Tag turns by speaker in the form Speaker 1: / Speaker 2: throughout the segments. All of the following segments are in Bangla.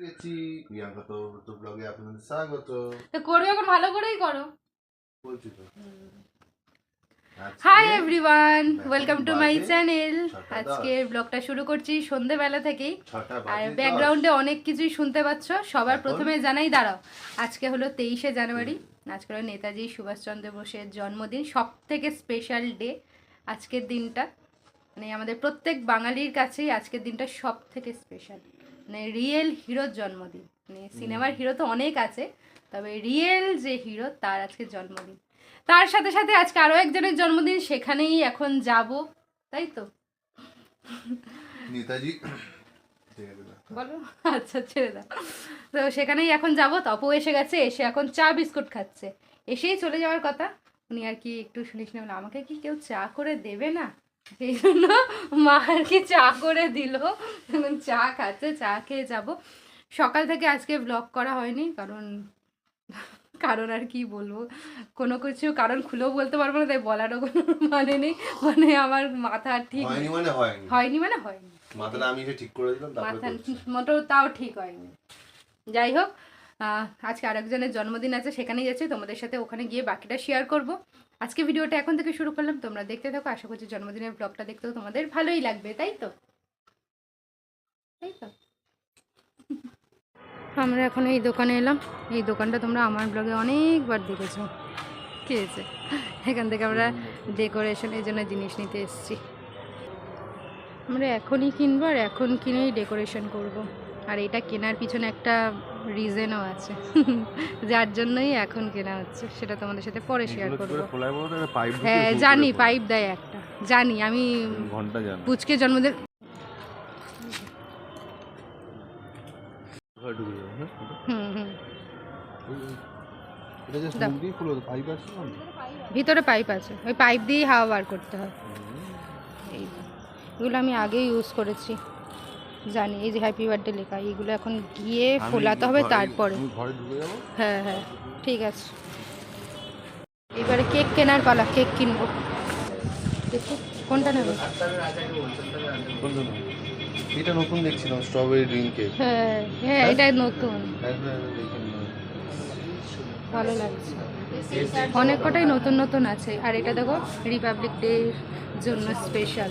Speaker 1: গেছি প্রিয়াঙ্কা তো তো ব্লগে আপনাদের স্বাগত।
Speaker 2: তো করবে এখন ভালো করেই করো।
Speaker 1: বলছি তো।
Speaker 2: Hi everyone welcome to my channel
Speaker 1: ছটা
Speaker 2: আজকে ব্লগটা শুরু করছি সন্ধেবেলা থেকেই। আর ব্যাকগ্রাউন্ডে অনেক কিছুই শুনতে পাচ্ছ। সবার প্রথমে জানাই দাঁড়াও। আজকে হলো তেইশে জানুয়ারি। আজকে হলো নেতাজি সুভাষচন্দ্র বোসের জন্মদিন। সব থেকে স্পেশাল ডে আজকের দিনটা। মানে আমাদের প্রত্যেক বাঙালির কাছেই আজকের দিনটা সব থেকে স্পেশাল মানে রিয়েল হিরোর জন্মদিন। মানে সিনেমার হিরো তো অনেক আছে তবে রিয়েল যে হিরো তার আজকে জন্মদিন। তার সাথে সাথে আজকে আরও একজনের জন্মদিন সেখানেই এখন যাব তাই তো?
Speaker 1: নেতাজি।
Speaker 2: বলো আচ্ছা ছেড়ে দাও। তো সেখানেই এখন যাব তপু এসে গেছে এসে এখন চা বিস্কুট খাচ্ছে। এসেই চলে যাওয়ার কথা। উনি আর কি একটু শুনিস না আমাকে কি কেউ চা করে দেবে না? সেই জন্য মা আর কি চা করে দিল। এখন চা খাচ্ছে চা খেয়ে যাব। সকাল থেকে আজকে ব্লগ করা হয়নি কারণ কারণ আর কি বলব? কোনো কিছু কারণ খুলেও বলতে পারব না তাই বলারও কোনো মানে নেই। মানে আমার মাথা ঠিক
Speaker 1: হয়নি মানে হয়নি।
Speaker 2: হয়নি মানে হয়নি।
Speaker 1: মাথাটা আমি ঠিক করে দিলাম
Speaker 2: মাথা। তাও ঠিক হয়নি। যাই হোক আহ, আজকে আরেকজনের জন্মদিন আছে সেখানেই যাচ্ছি। তোমাদের সাথে ওখানে গিয়ে বাকিটা শেয়ার করব। আজকে ভিডিওটা এখন থেকে শুরু করলাম। তোমরা দেখতে থাকো। আশা করছি জন্মদিনের ব্লগটা দেখতেও তোমাদের ভালোই লাগবে, তাই তো? তাই তো? আমরা এখন এই দোকানে এলাম। এই দোকানটা তোমরা আমার ব্লগে অনেকবার দেখেছ। কি হয়েছে? এখান থেকে আমরা ডেকোরেশনের জন্য জিনিস নিতে এসেছি। আমরা এখনই কিনবো আর এখন কিনেই ডেকোরেশন করব। আর এটা কেনার পিছনে একটা রিজনও আছে। যার জন্যই এখন কেনা হচ্ছে সেটা তোমাদের সাথে পরে শেয়ার করব। হ্যাঁ জানি পাইপ দেয় একটা। জানি আমি পুচকে জন্মদিন
Speaker 1: না?
Speaker 2: ভিতরে পাইপ আছে ওই পাইপ দিয়েই হাওয়া বার করতে হয়। এই এগুলো আমি আগেই ইউজ করেছি। জানি এই যে হ্যাপি বার্থডে লেখা এগুলো এখন গিয়ে ফোলাতে হবে তারপরে। হ্যাঁ হ্যাঁ ঠিক আছে। এবারে কেক কেনার পালা কেক কিনবো। দেখি কোনটা নেবে?
Speaker 1: এটা নতুন দেখছিলাম স্ট্রবেরি ড্রিঙ্ক কেক
Speaker 2: হ্যাঁ হ্যাঁ এটা নতুন। ভালো লাগছে। অনেক কটাই নতুন নতুন আছে। আর এটা দেখো রিপাবলিক ডে জন্য স্পেশাল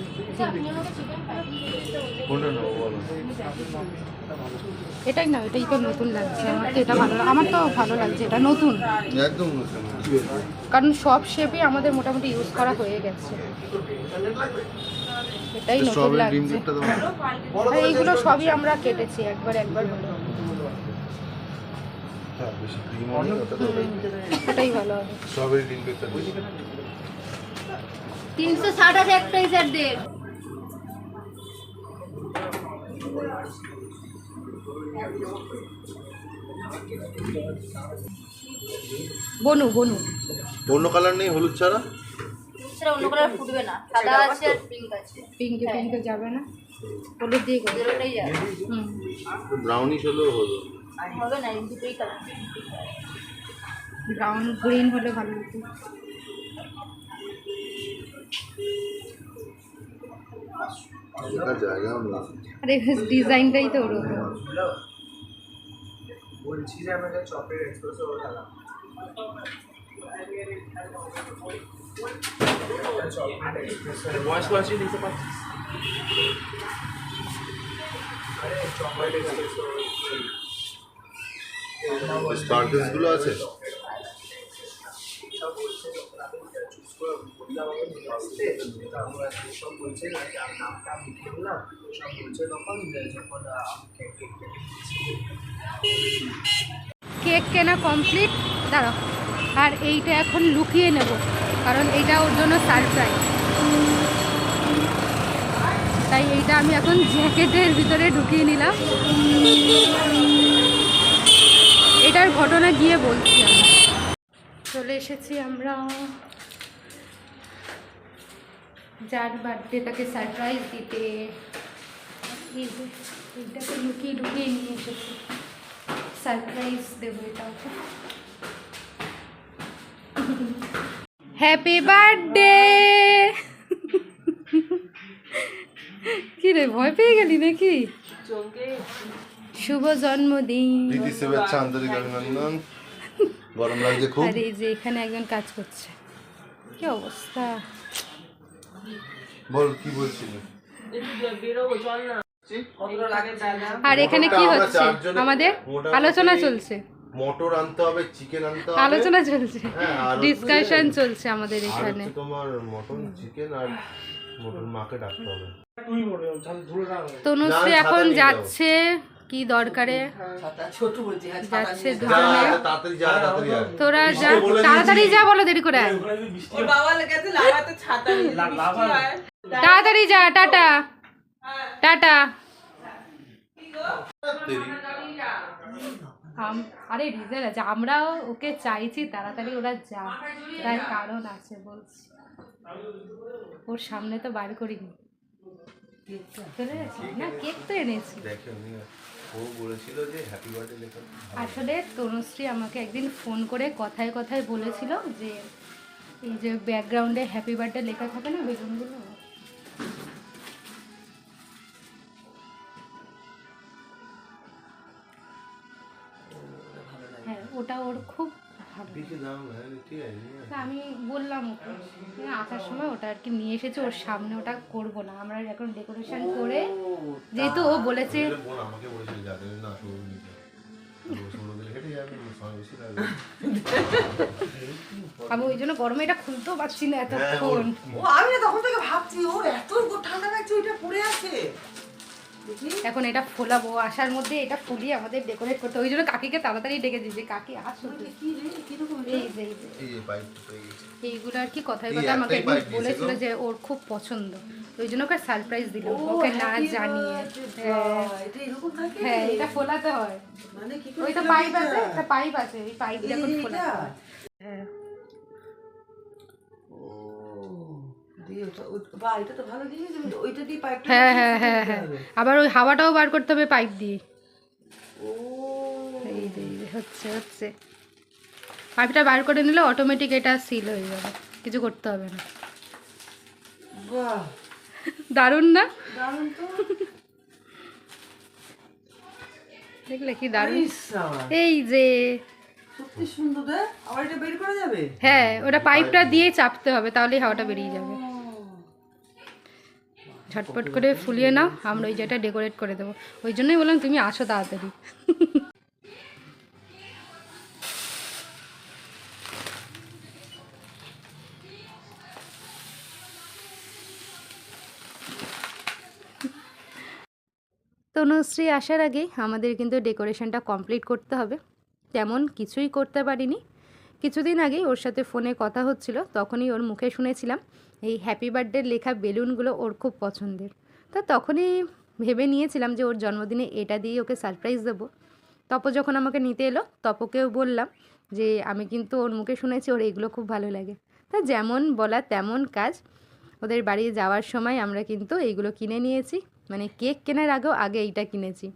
Speaker 2: এটাই না এটাই তো নতুন লাগছে। আমার তো এটা ভালো আমার তো ভালো লাগছে এটা নতুন।
Speaker 1: একদম নতুন।
Speaker 2: কারণ সব শেপই আমাদের মোটামুটি ইউজ করা হয়ে গেছে। এটাই নতুন লাগছে।
Speaker 1: তোমার
Speaker 2: এইগুলো সবই আমরা কেটেছি একবার একবার
Speaker 1: হ্যাঁ বেশি ক্রিম অনেক ওটা তো
Speaker 2: এটাই ভালো হবে। তিনশো ষাট আছে এক প্রাইসের দেড়। বনু বনু।
Speaker 1: অন্য কালার নেই হলুদ ছাড়া?
Speaker 3: সেটা অন্য কালার ফুটবে না। সাদা আছে আর পিঙ্ক আছে।
Speaker 2: পিঙ্কে পিঙ্কে যাবে না। হলুদ দিয়ে করবে।
Speaker 3: দুটোই যাবে।
Speaker 2: হুম।
Speaker 1: ব্রাউনিশ হলেও হলো।
Speaker 3: হবে না এই দুটোই কালার
Speaker 2: ব্রাউন গ্রিন হলে ভালো হতো। আরে ডিজাইনটাই তো ওরকম
Speaker 4: বলছি যে আমাকে চপের এক্সপ্রেসো ওঠালাম বয়স বয়সই নিতে পারছিস চকলেট এক্সপ্রেসো
Speaker 1: স্পার্কেলসগুলো আছে
Speaker 4: সব বলছে চুজ করে কেক
Speaker 2: কেনা কমপ্লিট দাঁড়াও। আর এইটা এখন লুকিয়ে নেব, কারণ এইটা ওর জন্য সারপ্রাইজ তাই এইটা আমি এখন জ্যাকেটের ভিতরে ঢুকিয়ে নিলাম। এটার ঘটনা গিয়ে বলছি চলে এসেছি আমরা যার বার্থডে তাকে সারপ্রাইজ দিতে। এইটাকে লুকিয়ে লুকিয়ে নিয়ে এসেছি। সারপ্রাইজ দেবো এটা ওকে। হ্যাপি বার্থডে কি রে ভয় পেয়ে গেলি নাকি? শুভ জন্মদিন।
Speaker 1: আন্তরিক অভিনন্দন। গরম লাগছে খুব।
Speaker 2: আর এই যে এখানে একজন কাজ করছে। কি অবস্থা?
Speaker 1: বল কি বলছিলি?
Speaker 2: আর এখানে কি হচ্ছে? আমাদের আলোচনা চলছে।
Speaker 1: মটর আনতে হবে চিকেন আনতে হবে।
Speaker 2: আলোচনা চলছে।
Speaker 1: হ্যাঁ,
Speaker 2: ডিসকাশন চলছে আমাদের এখানে।
Speaker 1: তোমার মটন চিকেন আর মটর মাকে ডাকতে হবে।
Speaker 2: তনুশ্রী এখন। যাচ্ছে কি দরকারে?
Speaker 5: হ্যাঁ
Speaker 2: যাচ্ছে
Speaker 1: যা
Speaker 2: তোরা যা তাড়াতাড়ি যা বলো দেরি করে। তাড়াতাড়ি যা টাটা। টাটা। আরে রিজেল আছে আমরাও ওকে চাইছি তাড়াতাড়ি ওরা যা। তার কারণ আছে বলছি। ওর সামনে তো বার করিনি। চলে গেছে? না কেক তো এনেছি। আসলে তনুশ্রী আমাকে একদিন ফোন করে কথায় কথায় বলেছিল যে এই যে ব্যাকগ্রাউন্ডে হ্যাপি বার্থডে লেখা থাকে না বেলুনগুলো আমি বললাম ওকে যে আসার সময় ওটা আর কি নিয়ে এসেছে ওর সামনে ওটা করব না। আমরা এখন ডেকোরেশন করে যেহেতু ও বলেছে আমি ওই জন্য গরমে এটা খুলতেও পারছি না
Speaker 1: হ্যাঁ,
Speaker 2: এতক্ষণ
Speaker 5: ও আমি তখন থেকে ভাবছি ওর এত ঠান্ডা লাগছে ওইটা পড়ে আছে।
Speaker 2: এখন এটা ফোলাবো আসার মধ্যে এটা ফুলিয়ে আমাদের ডেকোরেট করতে ওই জন্য কাকিকে তাড়াতাড়ি ডেকে দিয়েছি। কাকি আসো এই এই
Speaker 1: এই
Speaker 2: এইগুলো আর কি কথায়
Speaker 1: এই
Speaker 2: কথা আমাকে বলেছিল যে ওর খুব পছন্দ। ওই জন্য ওকে সারপ্রাইজ দিল ওকে না জানিয়ে। হ্যাঁ।
Speaker 5: এটা
Speaker 2: হ্যাঁ এটা ফোলাতে হয়।
Speaker 5: মানে কি
Speaker 2: ওই তো পাইপ আছে একটা পাইপ আছে। ওই পাইপ দিয়ে এখন
Speaker 5: এই,
Speaker 2: ফোলাতে হয় হ্যাঁ। হ্যাঁ হ্যাঁ হ্যাঁ হ্যাঁ। আবার ওই হাওয়াটাও বার করতে হবে পাইপ দিয়ে। এই হচ্ছে হচ্ছে। পাইপটা বার করে নিলে অটোমেটিক এটা সিল হয়ে যাবে। কিছু করতে হবে না।
Speaker 5: বাহ,
Speaker 2: দারুণ না?
Speaker 5: দারুণ
Speaker 2: দেখলে কি দারুণ? এই যে।
Speaker 5: সত্যি সুন্দর রে। আবার এটা বের করা যাবে?
Speaker 2: হ্যাঁ ওটা পাইপটা দিয়ে। চাপতে হবে তাহলেই হাওয়াটা বেরিয়ে যাবে। ঝটপট করে ফুলিয়ে নাও, আমরা ওই যেটা ডেকোরেট করে দেবো। ওই জন্যই বললাম তুমি আসো তাড়াতাড়ি। তনুশ্রী আসার আগেই আমাদের কিন্তু ডেকোরেশনটা কমপ্লিট করতে হবে। তেমন কিছুই করতে পারিনি। কিছুদিন আগেই ওর সাথে ফোনে কথা হচ্ছিল, তখনই ওর মুখে শুনেছিলাম এই হ্যাপি বার্থডের লেখা বেলুনগুলো ওর খুব পছন্দের। তা তখনই ভেবে নিয়েছিলাম যে ওর জন্মদিনে এটা দিয়ে ওকে সারপ্রাইজ দেবো। তপ যখন আমাকে নিতে এলো, তপকেও বললাম যে, আমি কিন্তু ওর মুখে শুনেছি, ওর এগুলো খুব ভালো লাগে। তা যেমন বলা তেমন কাজ। ওদের বাড়ি যাওয়ার সময় আমরা কিন্তু এইগুলো কিনে নিয়েছি মানে কেক কেনার আগেও আগে এইটা কিনেছি।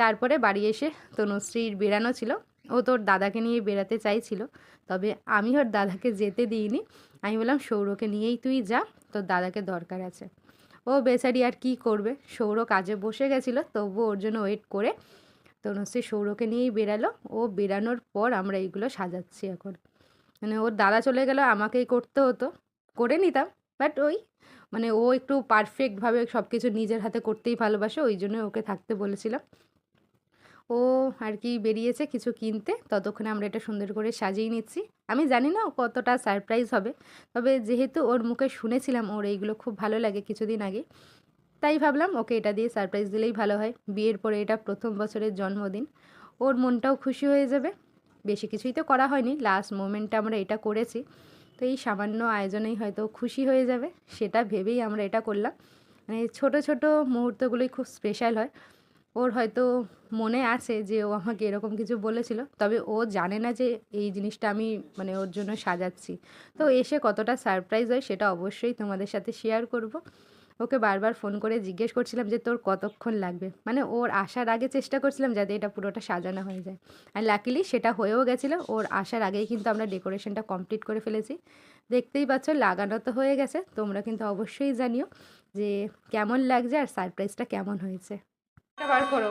Speaker 2: তারপরে বাড়ি এসে তনুশ্রীর বেড়ানো ছিল ও তোর দাদাকে নিয়ে বেরাতে চাইছিল, তবে আমি ওর দাদাকে যেতে দিইনি। আমি বললাম, সৌরকে নিয়েই তুই যা, তোর দাদাকে দরকার আছে। ও, বেচারি, আর কি করবে? সৌর কাজে বসে গেছিল, তবুও ওর জন্য ওয়েট করে। তনুশ্রী সৌরকে নিয়েই বেরালো ও বেরানোর পর আমরা এইগুলো সাজাচ্ছি এখন। মানে ওর দাদা চলে গেল, আমাকেই করতে হতো। করে নিতাম বাট ওই মানে ও একটু পারফেক্টভাবে সব কিছু নিজের হাতে করতেই ভালোবাসে, ওই জন্য ওকে থাকতে বলেছিলাম। ও আর কি বেরিয়েছে কিছু কিনতে, ততক্ষণে আমরা এটা সুন্দর করে সাজিয়ে নিচ্ছি। আমি জানি না কতটা সারপ্রাইজ হবে, তবে যেহেতু ওর মুখে শুনেছিলাম ওর এইগুলো খুব ভালো লাগে কিছুদিন আগে, তাই ভাবলাম ওকে এটা দিয়ে সারপ্রাইজ দিলেই ভালো হয়। বিয়ের পরে এটা প্রথম বছরের জন্মদিন, ওর মনটাও খুশি হয়ে যাবে। বেশি কিছুই তো করা হয়নি লাস্ট মোমেন্টে আমরা এটা করেছি, তো এই সামান্য আয়োজনেই হয়তো খুশি হয়ে যাবে, সেটা ভেবেই আমরা এটা করলাম। মানে ছোট ছোট মুহূর্তগুলোই খুব স্পেশাল হয়। ওর হয়তো মনে আছে যে ও আমাকে এরকম কিছু বলেছিল, তবে ও জানে না যে এই জিনিসটা আমি মানে ওর জন্য সাজাচ্ছি। তো এসে কতটা সারপ্রাইজ হয় সেটা অবশ্যই তোমাদের সাথে শেয়ার করব। ওকে বারবার ফোন করে জিজ্ঞেস করছিলাম যে তোর কতক্ষণ লাগবে? মানে ওর আসার আগে চেষ্টা করছিলাম যাতে এটা পুরোটা সাজানো হয়ে যায়। আর লাকিলি সেটা হয়েও গেছিল, ওর আসার আগেই কিন্তু আমরা ডেকোরেশনটা কমপ্লিট করে ফেলেছি। দেখতেই পাচ্ছ লাগানো তো হয়ে গেছে, তোমরা কিন্তু অবশ্যই জানিও যে কেমন লাগছে আর সারপ্রাইজটা কেমন হয়েছে। বার করো।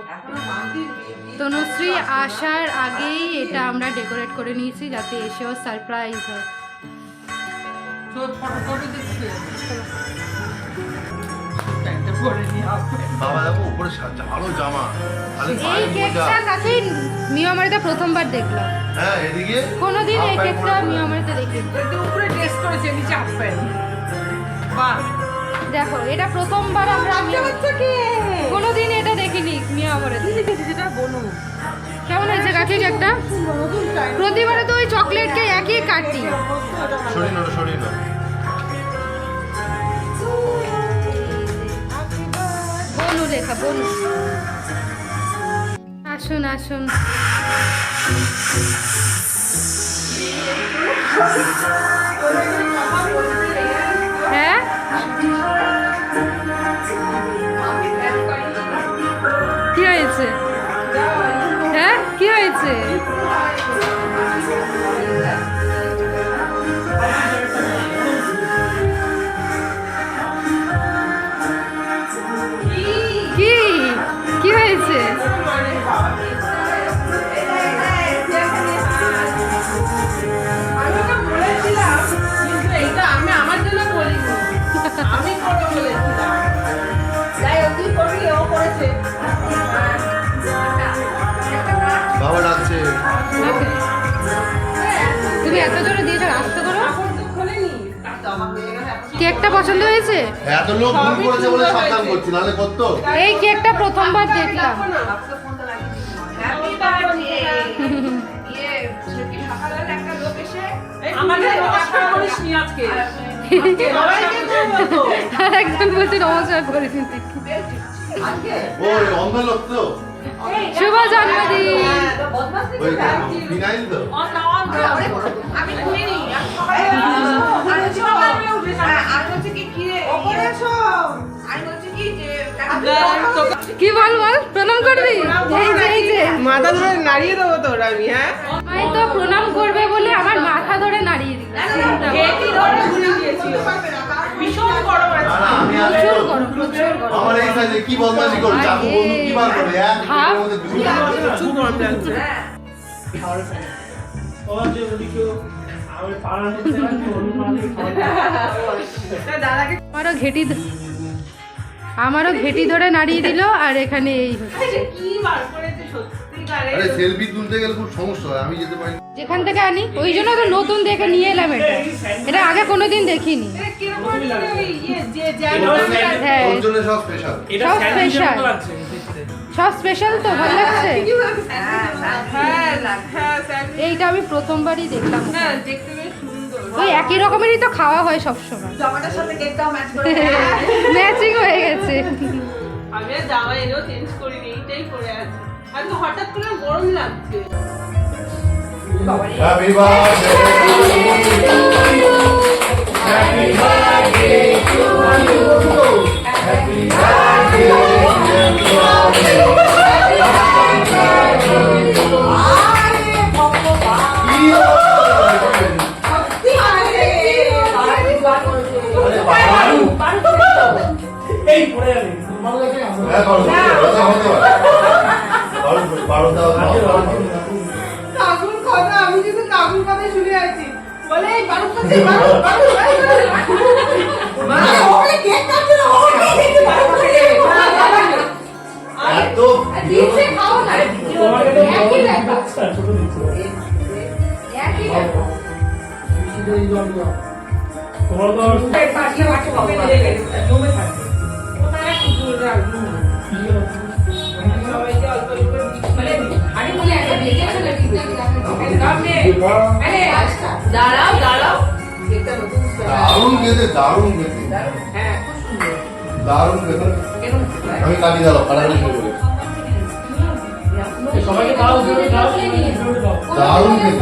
Speaker 2: তনুশ্রী আসার আগেই এটা আমরা ডেকোরেট করে নিয়েছি যাতে এসেও সারপ্রাইজ হয়। এই কেকটা কাছেই মিয়ামারিতে প্রথমবার দেখলাম।
Speaker 1: হ্যাঁ
Speaker 2: কোনোদিন এই কেকটা মিয়ামারিতে দেখিনি।
Speaker 5: উপরে ড্রেস করেছে নিচে হাফ বাহ।
Speaker 2: দেখো এটা প্রথমবার আমরা কোনোদিন এটা
Speaker 5: যেটা বনু।
Speaker 2: কেমন হয়েছে কাকি কেকটা প্রতিবারে তো ওই চকলেটকে একই কাটি বনু লেখা বনু। আসুন আসুন। হয়েছে? হ্যাঁ? কি হয়েছে? কি? হয়েছে?
Speaker 5: আমি আমার জন্য বলিনি। আমি
Speaker 1: ডাকছে
Speaker 2: তুমি এত জোরে দিয়েছ আস্তে করো কেকটা পছন্দ হয়েছে?
Speaker 1: এত লোক ভুল করেছে বলে সাবধান করছি নাহলে করতো
Speaker 2: এই কেকটা প্রথমবার দেখলাম।
Speaker 5: হ্যাপি বার্থডে আমাদের নমস্কার করিস নি আজকে। সবাইকে বলব
Speaker 2: আর একজন বলছে নমস্কার করে দিন
Speaker 1: ও অন্ধ লোক তো।
Speaker 2: শুভ জন্মদিন
Speaker 5: কি
Speaker 2: বল বল? করবি? এই যে এই যে।
Speaker 5: মাথা ধরে নাড়িয়ে দেবো তোর আমি হ্যাঁ?
Speaker 2: আমি তো প্রণাম করবে বলে আমার মাথা ধরে নাড়িয়ে
Speaker 5: ভীষণ গরম আছে।
Speaker 1: আমার এই সাইজে কি বদমাশি করবে চাকু বন্ধু কি বার দুই
Speaker 5: গরম লাগছে।
Speaker 2: আমারও ঘেটি আমারও ঘেটি ধরে নাড়িয়ে দিল আর এখানে এই হচ্ছে।
Speaker 5: কি বার করেছে সত্যিকারে?
Speaker 1: আরে সেলফি তুলতে গেলে খুব সমস্যা হয় আমি যেতে পারি না।
Speaker 2: যেখান থেকে আনি ওই জন্য তো নতুন দেখে নিয়ে এলাম এটা। এটা আগে কোনোদিন দেখিনি।
Speaker 5: ইয়ে
Speaker 2: হ্যাঁ।
Speaker 1: সব স্পেশাল
Speaker 2: সব স্পেশাল তো ভালো লাগছে?
Speaker 5: হ্যাঁ হ্যাঁ
Speaker 2: এইটা আমি প্রথমবারই দেখলাম।
Speaker 5: হ্যাঁ দেখতে
Speaker 2: ওই একই রকমেরই তো খাওয়া হয় সবসময়।
Speaker 5: জামাটার সাথে কেকটাও ম্যাচ করে
Speaker 2: ম্যাচিং হয়ে গেছে।
Speaker 5: আমি জামা এনেও চেঞ্জ করিনি এইটাই পরে আছি। আজকে হঠাৎ করে গরম লাগছে।
Speaker 1: হ্যাপি বার্থডে হ্যাঁ করো কথা হতে পারে বারোটা
Speaker 5: মানে কবে দিয়ে গেছে জমে থাকে কোথায় কুকুর দাঁড়াও দাঁড়াও এটা নতুন
Speaker 1: দারুণ খেতে দারুণ খেতে
Speaker 5: হ্যাঁ খুব সুন্দর
Speaker 1: দারুণ খেতে আমি কাটি দাঁড়াও কাটাকাটি শুরু করি
Speaker 6: সবাইকে দাও জোরে দাও
Speaker 1: দারুণ খেতে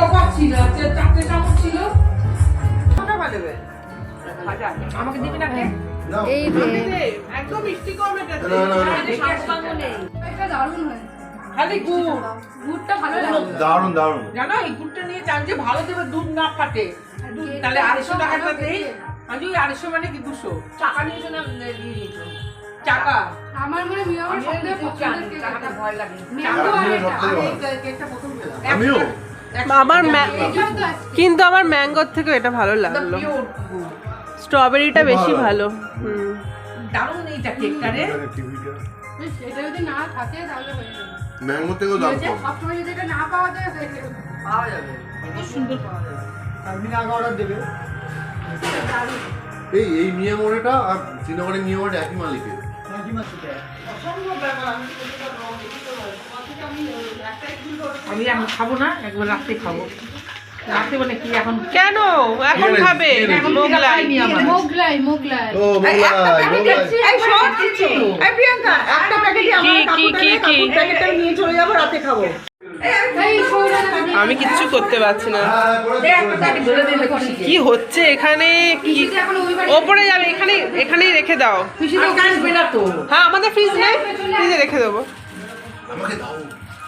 Speaker 5: ডবা ছিল চারটে চামচ ছিল। আমাকে দিবি না কে?
Speaker 2: এই
Speaker 5: দে, একদম মিষ্টি কম এটা
Speaker 1: না, না, না।
Speaker 2: এটা দারুণ হয়েছে।
Speaker 5: খালি গুড়।
Speaker 2: গুড়টা ভালো লাগে
Speaker 1: দারুণ দারুণ।
Speaker 5: জানো এই গুড়টা নিয়ে চান যে ভালো দেবে দুধ না ফাটে। তাহলে আড়াইশো টাকাটা দেই। আমি ওই আড়াইশো মানে কি দুশো? টাকা নিয়েছো না দিয়ে দিয়েছ টাকা
Speaker 2: আমার মনে হয় আমার সন্দেহ
Speaker 5: ভয় লাগে।
Speaker 1: আমিও।
Speaker 7: আমার। কিন্তু আমার ম্যাঙ্গোর থেকে এটা ভালো লাগল। স্ট্রবেরিটা বেশি ভালো। হুম
Speaker 5: দারুণ এইটা কেকটা রে।
Speaker 2: এটা যদি না থাকে তাহলে হয়ে যাবে।
Speaker 1: ম্যাঙ্গো থেকেও দাম কম।
Speaker 2: সবসময় যদি এটা না পাওয়া যায়
Speaker 4: পাওয়া যাবে
Speaker 5: কত সুন্দর পাওয়া যাবে।
Speaker 4: একদিন আগে অর্ডার দেবে।
Speaker 1: এই এই মিয়া মোড়েটা আর শ্রীনগরের মিয়া মোড়ে একই মালিকের।
Speaker 5: অসম্ভব ব্যাপার আমি তো কোনোদিনও খাওয়া দেখিনি তো। তোমার থেকে আমি একটাই ভুল করেছি। আমি এখন খাব না একবার রাত্রে খাব। রাত্রে মানে কি এখন?
Speaker 7: কেন? এখন খাবে?
Speaker 1: এনেছিস?
Speaker 7: মোগলাই।
Speaker 2: মোগলাই মোগলাই।
Speaker 1: ও মোগলাই মোগলাই।
Speaker 5: এই শোন কিছু এই প্রিয়াঙ্কা একটা প্যাকেটই আমার
Speaker 7: কি, কি, কি, কি?
Speaker 5: প্যাকেটটা নিয়ে চলে যাব রাতে খাব।
Speaker 7: আমি কিচ্ছু করতে পারছি না।
Speaker 1: হ্যাঁ,
Speaker 7: কি। হচ্ছে এখানে? ওপরে যাবে এখানে এখানেই রেখে দাও। হ্যাঁ আমাদের ফ্রিজ নেই। ফ্রিজে রেখে দেবো।
Speaker 1: আমাকে দাও।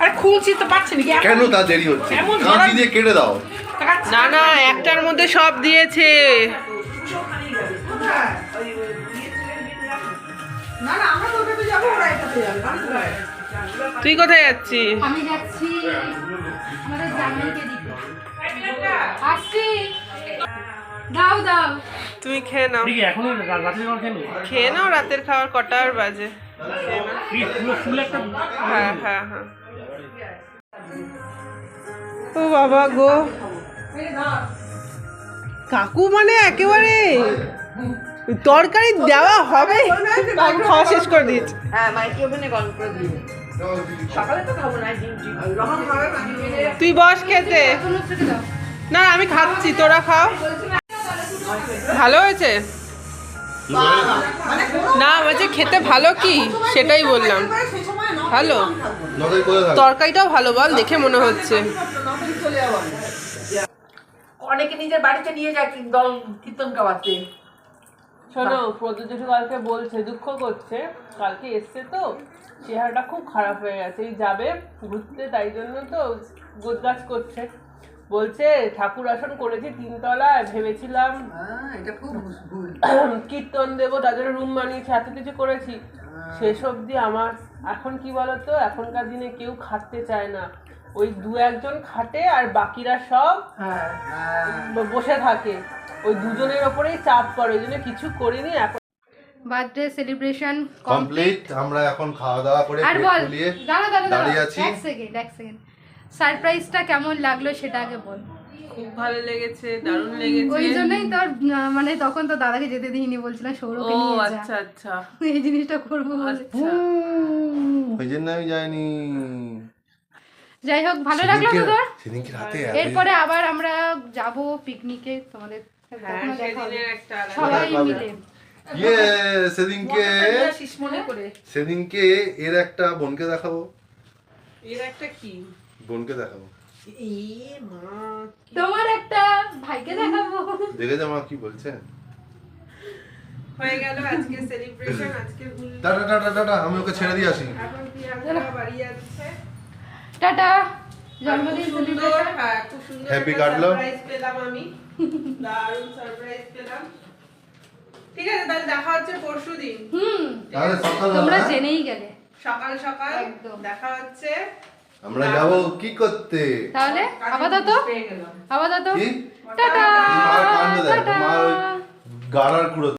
Speaker 5: আরে খুলছি তো পাচ্ছি নাকি
Speaker 1: কেন তা দেরি হচ্ছে? কাঁচি দিয়ে কেটে দাও।
Speaker 7: না না একটার মধ্যে সব দিয়েছে।
Speaker 5: না না আমরা তো ওটাতে যাব ওরা এটাতে যাবে
Speaker 7: তুই কোথায় যাচ্ছিস?
Speaker 2: আমি যাচ্ছি আমাদের জামাইকে দিতে। আসছি। দাও দাও।
Speaker 7: তুমি খেয়ে নাও।
Speaker 6: এখনও রাতের খাবার খেলো
Speaker 7: খেয়ে নাও রাতের খাবার কটার বাজে? খেয়ে নাও।
Speaker 6: ফ্রিজ পুরো ফুল একটা
Speaker 7: হ্যাঁ হ্যাঁ হ্যাঁ। ও বাবা গো। কাকু মানে একেবারে তরকারি দেওয়া হবে। খাওয়া শেষ করে দিয়েছে।
Speaker 5: হ্যাঁ
Speaker 7: তুই বস খেতে। না না, আমি খাচ্ছি তোরা খাও। ভালো হয়েছে? না বলছে খেতে ভালো কি? সেটাই বললাম। ভালো। তরকারিটাও ভালো বল দেখে মনে হচ্ছে।
Speaker 5: অনেকে নিজের বাড়িতে নিয়ে যায় দল কীর্তন গাওয়াতে।
Speaker 7: শোনো জেঠু কালকে বলছে দুঃখ করছে। কালকে এসছে তো চেহারাটা খুব খারাপ হয়ে গেছে। এই যাবে ঘুরতে তাই জন্য তো গোদগাছ করছে। বলছে ঠাকুর আসন করেছি তিনতলায় ভেবেছিলাম
Speaker 5: হ্যাঁ এটা খুব ভুল।
Speaker 7: কীর্তন দেবো জন্য রুম বানিয়েছি এত কিছু করেছি। শেষ অবধি আমার এখন কি বলতো এখনকার দিনে কেউ খাটতে চায় না। ওই দু একজন খাটে আর বাকিরা সব
Speaker 5: হ্যাঁ।
Speaker 7: বসে থাকে। ওই দুজনের ওপরেই চাপ পড়ে ওই জন্য কিছু করিনি এখন
Speaker 2: বার্থডে সেলিব্রেশন
Speaker 1: কমপ্লিট আমরা এখন খাওয়া দাওয়া করে
Speaker 2: আর বল দাঁড়া দাঁড়া
Speaker 1: দাঁড়িয়ে আছি।
Speaker 2: এক সেকেন্ড এক সেকেন্ড সারপ্রাইজটা কেমন লাগল সেটা আগে বল।
Speaker 7: খুব ভালো লেগেছে দারুণ লেগেছে।
Speaker 2: ওই জন্যই তোর মানে তখন তো দাদাকে যেতে দিইনি বলছিলাম
Speaker 7: ও আচ্ছা আচ্ছা।
Speaker 2: এই জিনিসটা করব
Speaker 7: আচ্ছা।
Speaker 1: ওই জন্য আমি যাইনি।
Speaker 2: যাই হোক ভালো লাগল তো তোর
Speaker 1: সেদিনকে রাতে
Speaker 2: এরপরে আবার আমরা যাব পিকনিকে তোমাদের
Speaker 7: হ্যাঁ
Speaker 2: সবাই মিলে।
Speaker 1: ইয়ে সেদিনকে সেদিনকে এর একটা বোনকে দেখাবো।
Speaker 7: এর একটা কি?
Speaker 1: বোনকে দেখাবো।
Speaker 2: তোমার একটা ভাইকে দেখাবো।
Speaker 1: দেখেছে মা কি বলছে?
Speaker 7: হয়ে গেল আজকে সেলিব্রেশন আজকে
Speaker 1: টাটা টাটা টাটা আমি ওকে ছেড়ে দিয়ে আসি।
Speaker 7: এখন প্রিয়াঙ্কা বাড়ি যাচ্ছে।
Speaker 2: টাটা। জন্মদিন সেলিব্রেশন
Speaker 7: হ্যাঁ খুব সুন্দর
Speaker 1: Happy কাটলো।
Speaker 7: সারপ্রাইজ পেলাম আমি। দারুণ সারপ্রাইজ পেলাম। ঠিক আছে তাহলে দেখা হচ্ছে পরশুদিন
Speaker 2: হুম।
Speaker 1: তাহলে সকালবেলা
Speaker 2: তোমরা
Speaker 1: হ্যাঁ?
Speaker 2: জেনেই গেলে।
Speaker 7: সকাল সকাল দেখা হচ্ছে।
Speaker 1: আমরা যাব কি করতে?
Speaker 2: তাহলে আপাতত আপাতত টাটা!
Speaker 1: গাড়ার কুড়ো